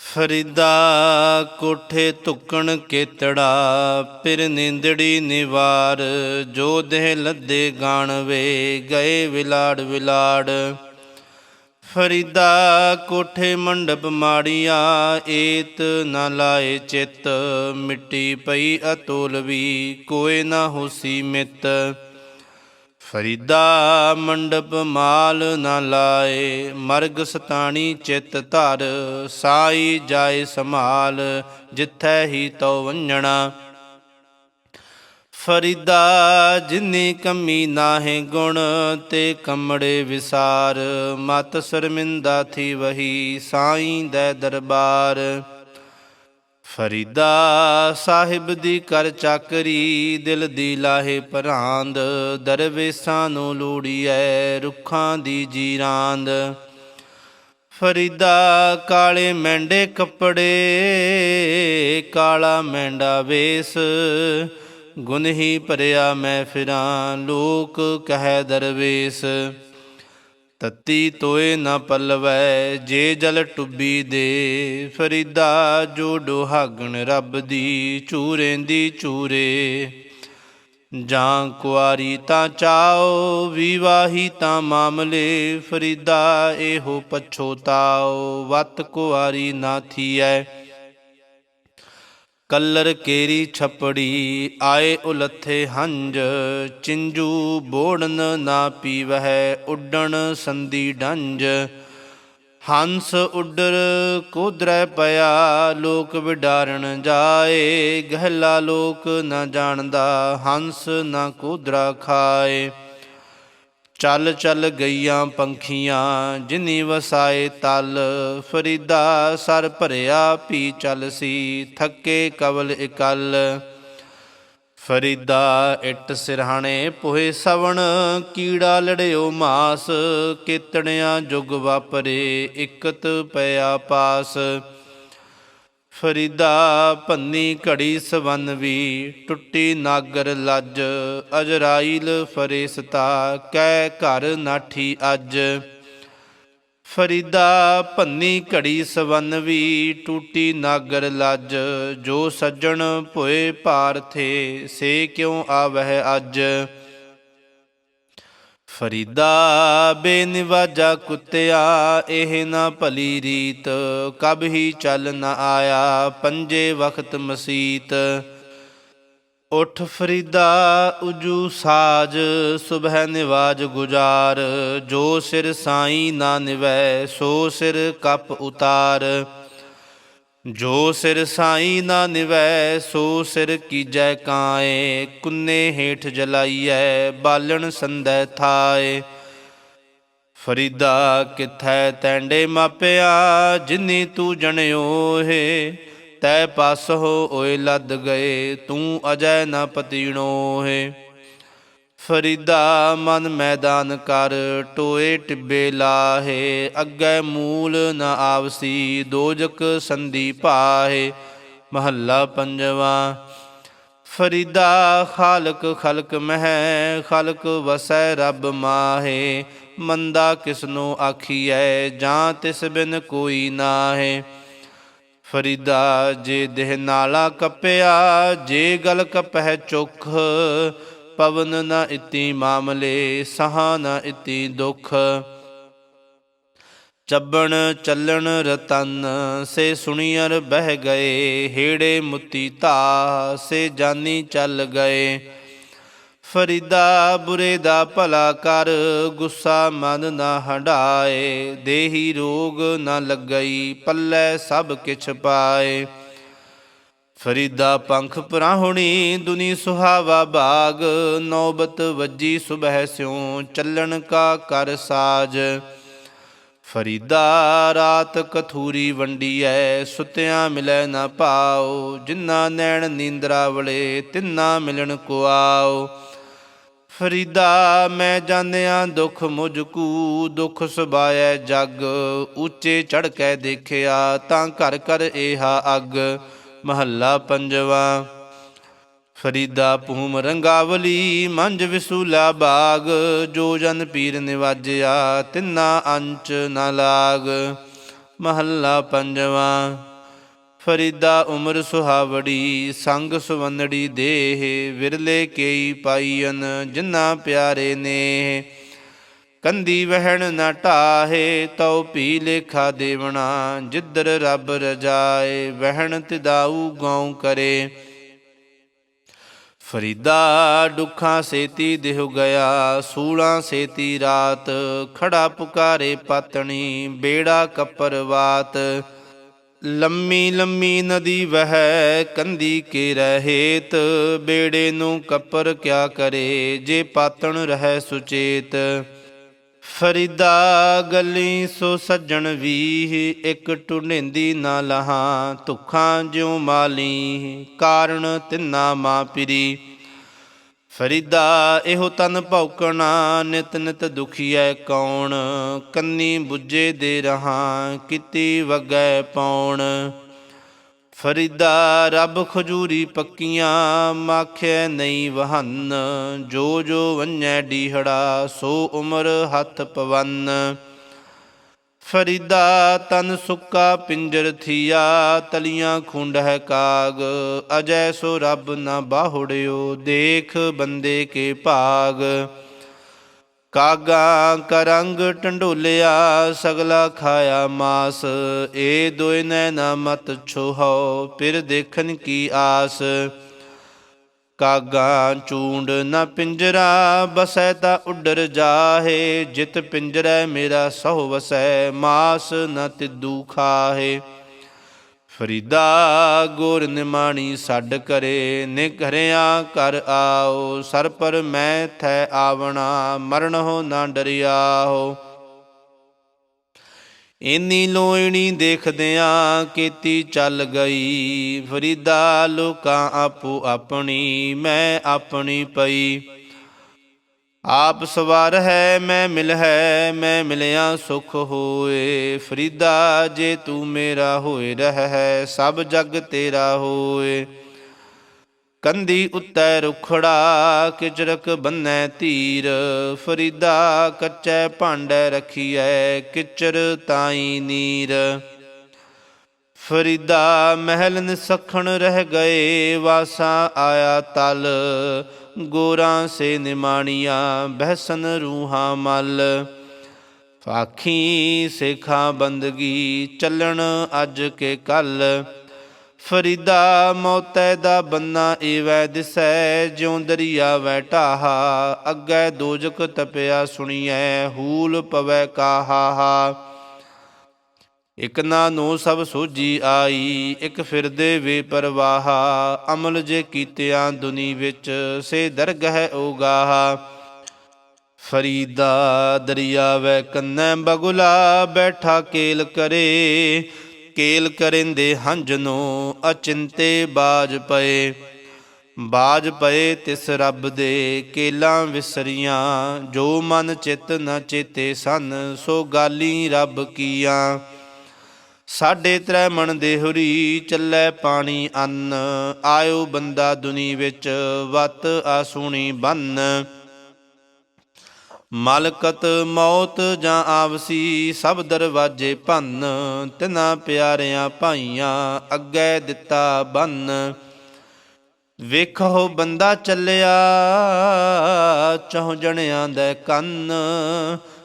ਫਰੀਦਾ ਕੋਠੇ ਤੁਕਣ ਕੇਤੜਾ, ਪਿਰ ਨਿੰਦੜੀ ਨਿਵਾਰ, ਜੋ ਦੇਹ ਲੱਦੇ ਗਾਣ ਵੇ, ਗਏ ਵਿਲਾੜ ਵਿਲਾੜ। ਫਰੀਦਾ ਕੋਠੇ ਮੰਡਪ ਮਾੜੀਆ, ਏਤ ਨਾ ਲਾਏ ਚਿੱਤ, ਮਿੱਟੀ ਪਈ ਅਤੋਲਵੀ, ਕੋਏ ਨਾ ਹੋਸੀ ਮਿੱਤ। ਫਰੀਦਾ ਮੰਡਪ ਮਾਲ ਨਾ ਲਾਏ, ਮਰਗ ਸਤਾਣੀ ਚਿਤ ਧਰ, ਸਾਈ ਜਾਏ ਸੰਭਾਲ, ਜਿੱਥੈ ਹੀ ਤੋ ਵੰਜਣਾ ਫਰੀਦਾ ਜਿਨੀ ਕਮੀ ਨਾਹੇ ਗੁਣ, ਤੇ ਕਮੜੇ ਵਿਸਾਰ, ਮਤ ਸ਼ਰਮਿੰਦਾ ਥੀ ਵਹੀ, ਸਾਈਂ ਦੇ ਦਰਬਾਰ। ਫਰੀਦਾ ਸਾਹਿਬ ਦੀ ਕਰ ਚਾਕਰੀ, ਦਿਲ ਦੀ ਲਾਹੇ ਪਰਾਂਦ, ਦਰਵੇਸਾਂ ਨੂੰ ਲੋੜੀਐ ਰੁੱਖਾਂ ਦੀ ਜੀਰਾਂਦ। ਫਰੀਦਾ ਕਾਲੇ ਮੈਂਡੇ ਕੱਪੜੇ, ਕਾਲਾ ਮੈਂਡਾ ਵੇਸ ਗੁਨਹੀ ਭਰਿਆ ਮੈਂ ਫਿਰਾਂ ਲੋਕ ਕਹੈ ਦਰਵੇਸ। ਤਤੀ ਤੋਏ ਨਾ ਪਲਵੈ, ਜੇ ਜਲ ਟੁੱਬੀ ਦੇ। ਫਰੀਦਾ ਜੋ ਡੋਹਾਗਣ ਰੱਬ ਦੀ ਚੂਰੇਂਦੀ ਚੂਰੇ। ਜਾਂ ਕੁਆਰੀ ਤਾਂ ਚਾਓ, ਵਿਵਾਹੀ ਤਾਂ ਮਾਮਲੇ। ਫਰੀਦਾ ਇਹੋ ਪਛੋਤਾਓ ਵਤ ਕੁਆਰੀ ਨਾ ਥੀਐ। ਕਲਰ ਕੇਰੀ ਛਪੜੀ ਆਏ ਉਲੱਥੇ ਹੰਜ ਚਿੰਜੂ ਬੋੜਨ ਨਾ ਪੀਵਹਿ, ਉੱਡਣ ਸੰਦੀ ਡੰਜ ਹੰਸ ਉੱਡਰ ਕੋਦਰੈ ਪਿਆ, ਲੋਕ ਵਿਡਾਰਨ ਜਾਏ, ਗਹਿਲਾ ਲੋਕ ਨਾ ਜਾਣਦਾ, ਹੰਸ ਨਾ ਕੋਦਰਾ ਖਾਏ। ਚੱਲ ਚੱਲ ਗਈਆਂ ਪੰਖੀਆਂ, ਜਿਨੀ ਵਸਾਏ ਤਲ। ਫਰੀਦਾ ਸਰ ਭਰਿਆ ਪੀ ਚੱਲ ਸੀ, ਥੱਕੇ ਕਵਲ ਇਕਲ। ਫਰੀਦਾ ਇਟ ਸਿਰਹਾਣੇ ਪੋਹੇ ਸਵਣ, ਕੀੜਾ ਲੜਿਓ ਮਾਸ। ਕੀਤਣਿਆ ਜੁਗ ਵਾਪਰੇ, ਇਕਤ ਪਿਆ ਪਾਸ। ਫਰੀਦਾ ਭੰਨੀ ਘੜੀ ਸਵਨ ਵੀ, ਟੁੱਟੀ ਨਾਗਰ ਲੱਜ, ਅਜਰਾਈਲ ਫਰੇਸਤਾ ਕੈ ਘਰ ਨਾਠੀ ਅੱਜ। ਫਰੀਦਾ ਭੰਨੀ ਘੜੀ ਸਵੰਨਵੀ ਟੂਟੀ ਨਾਗਰ ਲੱਜ, ਜੋ ਸੱਜਣ ਭੋਏ ਭਾਰਥੇ ਸੇ ਕਿਉ ਆਵਹਿ ਅੱਜ? ਫਰੀਦਾ ਬੇਨਿਵਾਜਾ ਕੁੱਤਿਆ, ਇਹ ਨਾ ਭਲੀ ਰੀਤ, ਕਬ ਹੀ ਚੱਲ ਨਾ ਆਇਆ ਪੰਜੇ ਵਖਤ ਮਸੀਤ। ਉਠ ਫਰੀਦਾ ਉਜੂ ਸਾਜ, ਸੁਬਹ ਨਿਵਾਜ ਗੁਜਾਰ, ਜੋ ਸਿਰ ਸਾਈ ਨਾ ਨਿਵੈ, ਸੋ ਸਿਰ ਕਪ ਉਤਾਰ। ਜੋ ਸਿਰ ਸਾਈ ਨਾ ਨਿਵੈ, ਸੋ ਸਿਰ ਕੀਜੈ ਕਾਏ। ਕੁੰਨੇ ਹੇਠ ਜਲਾਈਐ, ਬਾਲਣ ਸੰਦੈ ਥਾਏ। ਫਰੀਦਾ ਕਿਥੈ ਤੈਂਡੇ ਮਾਪਿਆ, ਜਿਨੀ ਤੂੰ ਜਣਿਓ ਹੈ। ਤੈ ਪਾਸ ਹੋ ਓਏ ਲੱਦ ਗਏ, ਤੂੰ ਅਜੈ ਨਾ ਪਤੀਣੋ ਹੈ। ਫਰੀਦਾ ਮਨ ਮੈਦਾਨ ਕਰ, ਟੋਏ ਟਿੱਬੇ ਲਾਹੇ, ਅੱਗੇ ਮੂਲ ਨ ਆਵਸੀ, ਦੋਜਕ ਸੰਦੀ ਪਾਹੇ ਮਹੱਲਾ ਪੰਜਵਾ। ਫਰੀਦਾ ਖਾਲਕ ਖਲਕ ਮਹਿ, ਖਲਕ ਵਸੈ ਰੱਬ ਮਾਹੇ, ਮੰਦਾ ਕਿਸਨੋ ਆਖੀਐ, ਜਾਂ ਤਿਸ ਬਿਨ ਕੋਈ ਨਾਹੇ। ਫਰੀਦਾ ਜੇ ਦੇਹ ਨਾਲਾ ਕਪਿਆ, ਜੇ ਗਲ ਕਪਹਿ ਚੁਖ ਪਵਨ ਨ ਇਤੀ ਮਾਮਲੇ, ਸਹਾ ਨ ਇਤੀ ਦੁਖ। ਚੱਬਣ ਚੱਲਣ ਰਤਨ, ਸੇ ਸੁਣੀਅਰ ਬਹਿ ਗਏ, ਹੇੜੇ ਮੁਤੀ ਧਾ, ਸੇ ਜਾਨੀ ਚੱਲ ਗਏ। ਫਰੀਦਾ ਬੁਰੇ ਦਾ ਭਲਾ ਕਰ, ਗੁੱਸਾ ਮਨ ਨਾ ਹੰਡਾਏ ਦੇਹੀ ਰੋਗ ਨਾ ਲੱਗਈ, ਪੱਲੇ ਸਭ ਕਿਛ ਪਾਏ। ਫਰੀਦਾ ਪੰਖ ਪਰਾਹੁਣੀ, ਦੁਨੀ ਸੁਹਾਵਾ ਬਾਗ, ਨੌਬਤ ਵੱਜੀ ਸੁਬਹਿ ਸਿਉ, ਚੱਲਣ ਕਾ ਕਰ ਸਾਜ। ਫਰੀਦਾ ਰਾਤ ਕਥੂਰੀ ਵੰਡੀਐ ਸੁਤਿਆਂ ਮਿਲੈ ਨਾ ਪਾਓ ਜਿਨ੍ਹਾਂ ਨੈਣ ਨੀਂਦਰਾ ਵਲੇ, ਤਿੰਨਾ ਮਿਲਣ ਕੋ ਆਓ। ਫਰੀਦਾ, ਮੈਂ ਜਾਣਿਆ ਦੁੱਖ ਮੁਝ ਕੂ, ਦੁਖ ਸੁਭਾਇਐ ਜਗ, ਉੱਚੇ ਚੜ ਕੇ ਦੇਖਿਆ ਤਾਂ ਘਰ ਘਰ ਏਹਾ ਅਗ। ਮਹੱਲਾ ਪੰਜਵਾ। ਫਰੀਦਾ ਭੂਮ ਰੰਗਾਵਲੀ ਮੰਜ ਵਿਸੂਲਾ ਬਾਗ। ਜੋ ਜਨ ਪੀਰ ਨਿਵਾਜਿਆ, ਤਿੰਨਾ ਅੰਚ ਨਾ ਲਾਗ। ਮਹੱਲਾ ਪੰਜਵਾ। ਫਰੀਦਾ ਉਮਰ ਸੁਹਾਵੜੀ, ਸੰਗ ਸੁਵੰਨੜੀ ਦੇਹ। ਵਿਰਲੇ ਕੇਈ ਪਾਈਨ ਜਿਨ੍ਹਾਂ ਪਿਆਰੇ ਨੇ ਕੰਦੀ ਵਹਿਣ ਨਾ ਢਾਹੇ, ਤਉ ਪੀ ਲੇਖਾ ਦੇਵਣਾ, ਜਿੱਧਰ ਰੱਬ ਰਜਾਏ, ਵਹਿਣ ਤਿਦਾਊ ਗਉ ਕਰੇ। ਫਰੀਦਾ ਦੁੱਖਾਂ ਸੇਤੀ ਦੇਹੁ ਗਿਆ, ਸੂਲਾਂ ਸੇਤੀ ਰਾਤ, ਖੜਾ ਪੁਕਾਰੇ ਪਾਤਣੀ, ਬੇੜਾ ਕੱਪਰਵਾਤ ਲੰਮੀ ਲੰਮੀ ਨਦੀ ਵਹਿ, ਕੰਦੀ ਕੇ ਰਹੇਤ ਬੇੜੇ ਨੂੰ ਕੱਪਰ ਕਿਆ ਕਰੇ, ਜੇ ਪਾਤਣ ਰਹਿ ਸੁਚੇਤ। ਫਰੀਦਾ ਗਲੀ ਸੋ ਸੱਜਣ ਵੀ ਇੱਕ ਟੁੰਡੇਂਦੀ ਨਾ ਲਹਾ, ਧੁਖਾਂ ਜਿਉ ਮਾਲੀ, ਕਾਰਨ ਤਿੰਨਾ ਮਾ ਪਿਰੀ। ਫਰੀਦਾ ਇਹੋ ਤਨ ਭੌਕਣਾ, ਨਿਤ ਨਿਤ ਦੁਖੀਐ ਕੌਣ, ਕੰਨੀ ਬੁੱਝੇ ਦੇ ਰਹਾ, ਕਿਤੀ ਵਗੈ ਪੌਣ। ਫਰੀਦਾ ਰੱਬ ਖਜੂਰੀ ਪੱਕੀਆਂ, ਮਾਖਿਆ ਨਹੀਂ ਵਹਨ। ਜੋ ਜੋ ਵੰਨੈ ਡੀਹੜਾ, ਸੋ ਉਮਰ ਹੱਥ ਪਵਨ। ਫਰੀਦਾ ਤਨ ਸੁੱਕਾ ਪਿੰਜਰ ਥੀਆ, ਤਲੀਆਂ ਖੁੰਡ ਹੈ ਕਾਗ। ਅਜੈ ਸੋ ਰੱਬ ਨਾ ਬਾਹੁੜਿਓ, ਦੇਖ ਬੰਦੇ ਕੇ ਭਾਗ। ਕਾਗਾ ਕਰੰਗ ਟੰਡੋਲਿਆ, ਸਗਲਾ ਖਾਇਆ ਮਾਸ। ਏ ਦੋਇ ਨੈਨਾ ਮਤ ਛੋਹੋ, ਫਿਰ ਦੇਖਣ ਕੀ ਆਸ। ਕਾਗਾ ਚੂੰਡ ਨਾ ਪਿੰਜਰਾ, ਬਸੈ ਤਾ ਉੱਡਰ ਜਾਹੇ। ਜਿਤ ਪਿੰਜਰੈ ਮੇਰਾ ਸਹੁ ਵਸੈ, ਮਾਸ ਨ ਤਿੱਦੂ ਖਾਹੇ। ਫਰੀਦਾ, ਗੁਰ ਨਿਮਾਣੀ ਛੱਡ ਕਰੇ ਨਿਘਰਿਆ ਕਰ ਆਓ, ਸਰ ਪਰ ਮੈਂ ਥੈ ਆਵਣਾ, ਮਰਨ ਹੋ ਨਾ ਡਰਿਆਓ। ਇੰਨੀ ਲੋਇਣੀ ਦੇਖਦਿਆਂ ਕੀਤੀ ਚੱਲ ਗਈ, ਫਰੀਦਾ ਲੋਕਾਂ ਆਪੋ ਆਪਣੀ, ਮੈਂ ਆਪਣੀ ਪਈ। ਆਪ ਸਵਾਰ ਹੈ, ਮੈਂ ਮਿਲ ਹੈ ਮੈਂ ਮਿਲਿਆ ਸੁਖ ਹੋਏ। ਫਰੀਦਾ ਜੇ ਤੂੰ ਮੇਰਾ ਹੋਏ ਰਹਿ ਹੈ ਸਭ ਜਗ ਤੇਰਾ ਹੋਏ। ਕੰਦੀ ਉੱਤੈ ਰੁਖੜਾ ਕਿਚਰਕ ਬੰਨੈ ਧੀਰ ਫਰੀਦਾ ਕੱਚੈ ਭਾਂਡੈ ਰਖੀਐ, ਕਿਚਰ ਤਾਈ ਨੀਰ। ਫਰੀਦਾ ਮਹਿਲ ਨਿਸਖਣ ਰਹਿ ਗਏ, ਵਾਸਾ ਆਇਆ ਤਲ। ਗੋਰਾਂ ਸੇ ਨਿਮਾਣੀਆਂ, ਬਹਿਸਨ ਰੂਹਾਂ ਮਲ। ਫਾਖੀ ਸੇਖਾਂ ਬੰਦਗੀ, ਚੱਲਣ ਅੱਜ ਕੇ ਕੱਲ। ਫਰੀਦਾ ਮੌਤੈ ਦਾ ਬੰਨਾ ਏਵੈ ਦਿਸੈ, ਜਿਉ ਦਰਿਆ ਵੈ ਢਾਹਾ। ਅੱਗੇ ਦੋਜਕ ਤਪਿਆ ਸੁਣੀਐ, ਹੂਲ ਪਵੈ ਕਾਹਾ ਇਕ ਨਾ ਨੂੰ ਸਭ ਸੋਜੀ ਆਈ, ਇਕ ਫਿਰਦੇ ਵੇ ਪਰਵਾਹਾ। ਅਮਲ ਜੇ ਕੀਤਿਆਂ ਦੁਨੀ ਵਿੱਚ, ਸੇ ਦਰਗਹਿ ਓਗਾਹਾ ਫਰੀਦਾ ਦਰਿਆ ਵੈ ਕੰਨੈ ਬਗੁਲਾ, ਬੈਠਾ ਕੇਲ ਕਰੇ। ਕੇਲ ਕਰਿੰਦੇ ਹੰਝ ਨੂੰ ਅਚਿੰਤੇ ਬਾਜ ਪਏ। ਬਾਜ ਪਏ ਤਿਸ ਰੱਬ ਦੇ, ਕੇਲਾਂ ਵਿਸਰੀਆਂ। ਜੋ ਮਨ ਚਿਤ ਨ ਚੇਤੇ ਸਨ, ਸੋ ਗਾਲੀ ਰੱਬ ਕੀਆਂ। ਸਾਡੇ ਤ੍ਰੈ ਮਣ ਦੇਹੁਰੀ ਚੱਲੇ ਪਾਣੀ ਅੰਨ, ਆਇਓ ਬੰਦਾ ਦੁਨੀ ਵਿੱਚ ਵਤ ਆਸੂਣੀ ਬੰਨ। ਮਲਕਤ ਮੌਤ ਜਾਂ ਆਵਸੀ, ਸਭ ਦਰਵਾਜੇ ਭੰਨ, ਤਿਨਾ ਪਿਆਰਿਆਂ ਭਾਈਆਂ ਅੱਗੇ ਦਿੱਤਾ ਬੰਨ। ਵੇਖੋ ਬੰਦਾ ਚੱਲਿਆ, ਚਹੁ ਜਣਿਆਂ ਦੇ ਕੰਨ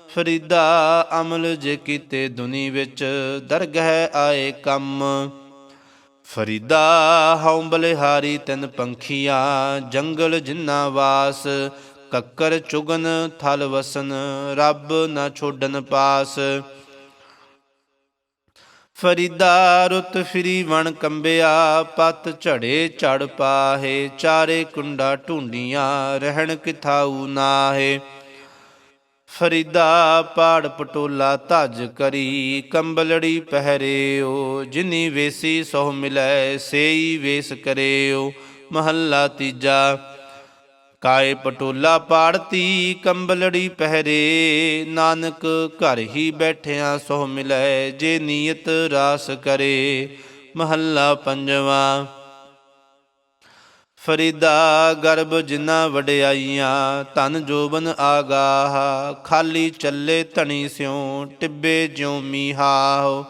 ਫਰੀਦਾ ਅਮਲ ਜੇ ਕੀਤੇ ਦੁਨੀ ਵਿੱਚ ਦਰਗਹਿ ਆਏ ਕੰਮ। ਫਰੀਦਾ ਹਉ ਬਲਿਹਾਰੀ ਤਿੰਨ ਪੰਖੀਆਂ, ਜੰਗਲ ਜਿੰਨਾ ਵਾਸ। ਕੱਕਰ ਚੁਗਨ, ਥਲ ਵਸਨ, ਰੱਬ ਨਾ ਛੋਡਨ ਪਾਸ। ਫਰੀਦਾ ਰੁੱਤ ਫਿਰੀ ਵਣ ਕੰਬਿਆ, ਪਤ ਝੜੇ ਝੜ ਪਾਹੇ, ਚਾਰੇ ਕੁੰਡਾ ਢੂੰਡੀਆਂ, ਰਹਿਣ ਕਿਥਾਊ ਨਾਹੇ। ਫਰੀਦਾ ਪਾੜ ਪਟੋਲਾ ਧਜ ਕਰੀ, ਕੰਬਲੜੀ ਪਹਿਰਿਓ, ਜਿਨੀ ਵੇਸੀ ਸੋ ਮਿਲੈ, ਸੇਈ ਵੇਸ ਕਰਿਓ। ਮਹੱਲਾ ਤੀਜਾ, ਕਾਏ ਪਟੋਲਾ ਪਾੜਤੀ, ਕੰਬਲੜੀ ਪਹਿਰੇ, ਨਾਨਕ ਘਰ ਹੀ ਬੈਠਿਆਂ ਸੋ ਮਿਲੈ, ਜੇ ਨੀਅਤ ਰਾਸ ਕਰੇ। ਮਹੱਲਾ ਪੰਜਵਾਂ ਫਰੀਦਾ ਗਰਭ ਜਿਨਾ ਵਡਿਆਈਆਂ, ਧਨ ਜੋਬਨ ਆਗਾਹ, ਖਾਲੀ ਚੱਲੇ ਧਣੀ ਸਿਉ, ਟਿੱਬੇ ਜਿਉ ਮੀਹਾਓ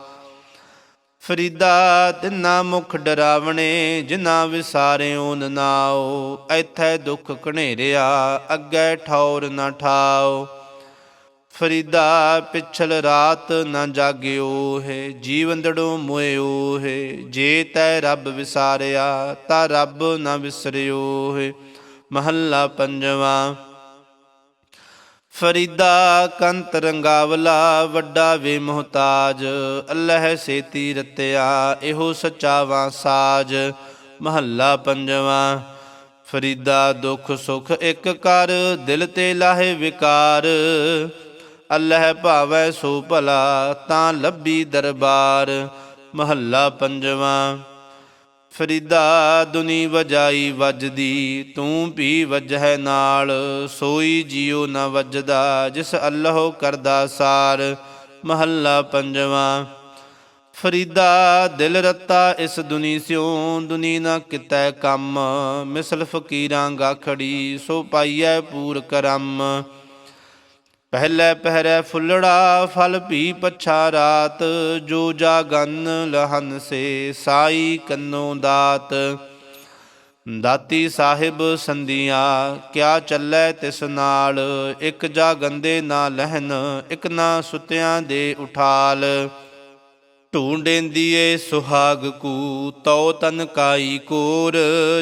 ਫਰੀਦਾ ਤਿੰਨਾ ਮੁਖ ਡਰਾਵਣੇ ਜਿਨਾ ਵਿਸਾਰਿਓ ਨਨਾਓ ਨਾਓ। ਐਥੈ ਦੁਖ ਘਨੇਰਿਆ, ਅੱਗੇ ਠੌਰ ਨਾ ਠਾਓ। ਫਰੀਦਾ, ਪਿਛਲ ਰਾਤ ਨਾ ਜਾਗਿਓ ਹੈ ਜੀਵੰਦੜੋ ਮੋਇਓ ਹੈ, ਜੇ ਤੈ ਰੱਬ ਵਿਸਾਰਿਆ, ਤਾ ਰੱਬ ਨਾ ਵਿਸਰਿਓ ਹੈ। ਮਹੱਲਾ ਪੰਜਵਾਂ, ਫਰੀਦਾ ਕੰਤ ਰੰਗਾਵਲਾ, ਵੱਡਾ ਵੇ ਮੁਹਤਾਜ, ਅੱਲਾਹ ਸੇਤੀ ਰਤਿਆ, ਇਹੋ ਸੱਚਾ ਸਾਜ। ਮਹੱਲਾ ਪੰਜਵਾਂ, ਫਰੀਦਾ ਦੁੱਖ ਸੁਖ ਇੱਕ ਕਰ, ਦਿਲ ਤੇ ਲਾਹੇ ਵਿਕਾਰ। ਅੱਲਹ ਭਾਵੈ ਸੋ ਭਲਾ, ਤਾਂ ਲੱਭੀ ਦਰਬਾਰ, ਮਹੱਲਾ ਪੰਜਵਾਂ। ਫਰੀਦਾ ਦੁਨੀ ਵਜਾਈ ਵੱਜਦੀ, ਤੂੰ ਵੀ ਵਜਹਿ ਨਾਲ, ਸੋਈ ਜਿਉ ਨਾ ਵੱਜਦਾ, ਜਿਸ ਅੱਲਾਹ ਕਰਦਾ ਸਾਰ, ਮਹੱਲਾ ਪੰਜਵਾਂ। ਫਰੀਦਾ ਦਿਲ ਰੱਤਾ ਇਸ ਦੁਨੀ ਸਿਉ, ਦੁਨੀ ਨਾ ਕਿਤੈ ਕੰਮ, ਮਿਸਲ ਫਕੀਰਾਂ ਗਾਖੜੀ ਸੋ ਪਾਈਐ ਪੂਰ ਕਰਮ। ਪਹਿਲੇ ਪਹਿਰੇ ਫੁੱਲੜਾ, ਫਲ ਭੀ ਪਛਾ ਰਾਤ, ਜੋ ਜਾਗਨ ਲਹਨ ਸੇ ਸਾਈ ਕੰਨੋ ਦਾਤ। ਦਾਤੀ ਸਾਹਿਬ ਸੰਦੀਆਂ ਕਿਆ ਚੱਲੈ ਤਿਸ ਨਾਲ? ਇੱਕ ਜਾ ਗੰਦੇ ਨਾ ਲਹਿਨ, ਇੱਕ ਨਾ ਸੁਤਿਆਂ ਦੇ ਉਠਾਲ। ਢੂੰਡੇਂਦੀਏ ਸੁਹਾਗ ਕੂ, ਤਉ ਤਨ ਕਾਈ ਕੋਰ।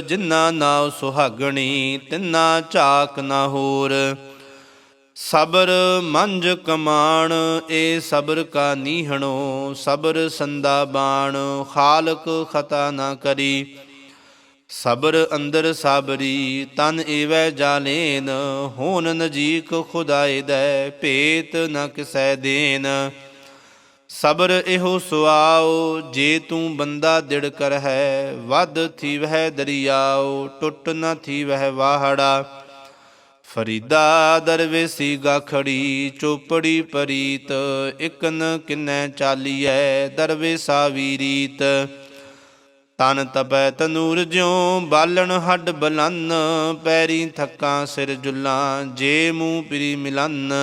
ਜਿਨ੍ਹਾਂ ਨਾਉ ਸੁਹਾਗਣੀ, ਤਿੰਨਾ ਝਾਕ ਨਾ ਹੋਰ। ਸਬਰ ਮੰਜ ਕਮਾਣ, ਏ ਸਬਰ ਕਾ ਨੀਹਣੋ, ਸਬਰ ਸੰਦਾ ਬਾਣ, ਖਾਲਕ ਖਤਾ ਨਾ ਕਰੀ। ਸਬਰ ਅੰਦਰ ਸਾਬਰੀ, ਤਨ ਏਵੈ ਜਾਲੇਨ ਹੋਨ ਨਜੀਕ ਖੁਦਾਏ ਦੈ, ਭੇਤ ਨ ਕਿਸੈ ਦੇਨ। ਸਬਰ ਇਹੋ ਸੁਆਓ, ਜੇ ਤੂੰ ਬੰਦਾ ਦਿੜ ਕਰ ਹੈ ਵੱਧ ਥੀ ਵਹਿ ਦਰਿਆਓ, ਟੁੱਟ ਨ ਥੀ ਵਹਿ ਵਾਹੜਾ। ਫਰੀਦਾ ਦਰਵੇਸੀ ਗਾਖੜੀ ਚੋਪੜੀ ਪਰੀਤ, ਇਕਨ ਕਿਨੈ ਚਾਲੀਐ ਦਰਵੇਸਾ ਵੀ ਰੀਤ। ਤਨ ਤਪੈ ਤਨੂਰ ਜਿਉ ਬਾਲਣ ਹੱਡ ਬਲਨ, ਪੈਰੀ ਥੱਕਾਂ ਸਿਰ ਜੁੱਲਾਂ, ਜੇ ਮੂੰਹ ਪਰੀ ਮਿਲਨ।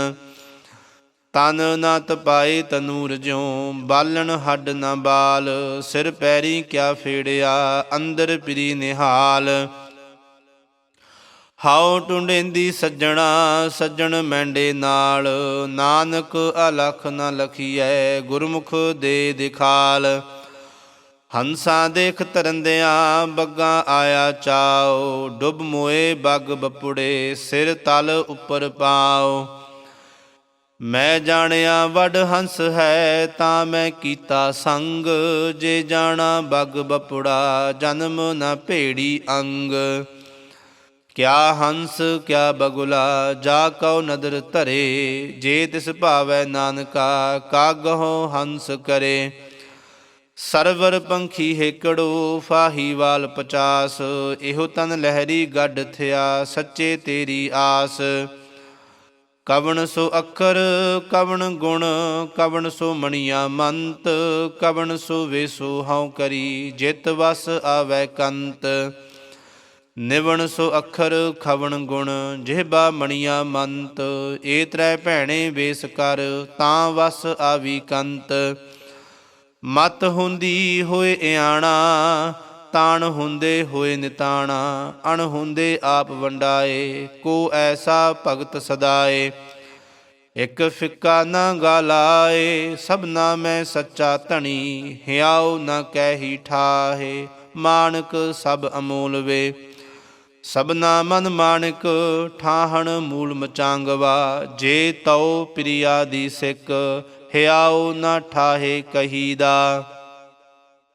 ਤਨ ਨਾ ਤਪਾਏ ਤਨੂਰ ਜਿਉ ਬਾਲਣ ਹੱਡ ਨਾ ਬਾਲ, ਸਿਰ ਪੈਰੀ ਕਿਆ ਫੇੜਿਆ, ਅੰਦਰ ਪਰੀ ਨਿਹਾਲ। ਹਾਉ ਟੁੰਡੇਂਦੀ ਸੱਜਣਾ, ਸੱਜਣ ਮੈਂਡੇ ਨਾਲ। ਨਾਨਕ ਅਲਖ ਨ ਲਖੀਐ, ਗੁਰਮੁਖ ਦੇ ਦਿਖਾਲ। ਹੰਸਾਂ ਦੇਖ ਤਰੰਦਿਆਂ ਬੱਗਾ ਆਇਆ ਚਾਓ ਡੁੱਬ ਮੋਏ ਬੱਗ ਬਪੁੜੇ, ਸਿਰ ਤਲ ਉੱਪਰ ਪਾਓ ਮੈਂ ਜਾਣਿਆ ਵੱਡ ਹੰਸ ਹੈ, ਤਾਂ ਮੈਂ ਕੀਤਾ ਸੰਗ। ਜੇ ਜਾਣਾ ਬੱਗ ਬਪੁੜਾ, ਜਨਮ ਨਾ ਭੇੜੀ ਅੰਗ। ਕਿਆ ਹੰਸ, ਕਿਆ ਬਗੁਲਾ, ਜਾ ਕਉ ਨਦਰ ਧਰੇ, ਜੇ ਤਿਸ ਭਾਵੈ ਨਾਨਕਾ ਕਾਗਹੁ ਹੰਸ ਕਰੇ। ਸਰਵਰ ਪੰਖੀ ਹੇਕੜੋ, ਫਾਹੀ ਵਾਲ ਪਚਾਸ, ਇਹੋ ਤਨ ਲਹਿਰੀ ਗੱਡ ਥਿਆ, ਸੱਚੇ ਤੇਰੀ ਆਸ। ਕਵਣ ਸੋ ਅੱਖਰ, ਕਵਣ ਗੁਣ, ਕਵਣ ਸੋ ਮਣੀਆਂ ਮੰਤ, ਕਵਣ ਸੋ ਵੇਸੋ ਹਉ ਕਰੀ, ਜਿਤ ਵਸ ਆਵੈ ਕੰਤ। ਨਿਵਣ ਸੋ ਅੱਖਰ ਖਵਣ ਗੁਣ, ਜਿਹਬਾ ਮਣੀਆਂ ਮੰਤ, ਏ ਤ੍ਰੈ ਭੈਣੇ ਵੇਸ ਕਰ, ਤਾਂ ਵਸ ਆਵੀ ਕੰਤ। ਮਤ ਹੁੰਦੀ ਹੋਏ ਇਆਣਾ, ਤਾਣ ਹੁੰਦੇ ਹੋਏ ਨਿਤਾਣਾ, ਅਣ ਹੁੰਦੇ ਆਪ ਵੰਡਾਏ, ਕੋ ਐਸਾ ਭਗਤ ਸਦਾਏ। ਇਕ ਫਿੱਕਾ ਨਾ ਗਾਲਾਏ ਸਭਨਾ ਮੈਂ ਸੱਚਾ ਧਣੀ, ਹਿਆਉ ਨਾ ਕਹਿ ਹੀ ਠਾਹੇ, ਮਾਨਕ ਸਭ ਅਮੋਲ ਵੇ ਸਬਨਾ ਮਨ ਮਾਨਕ ਠਾਹਣ ਮੂਲ ਮਚਾਂਗਵਾ, ਜੇ ਤਉ ਪ੍ਰਿਆ ਦੀ ਸਿੱਖ ਹਿਆਉ ਨਾ ਠਾਹੇ ਕਹੀਦਾ।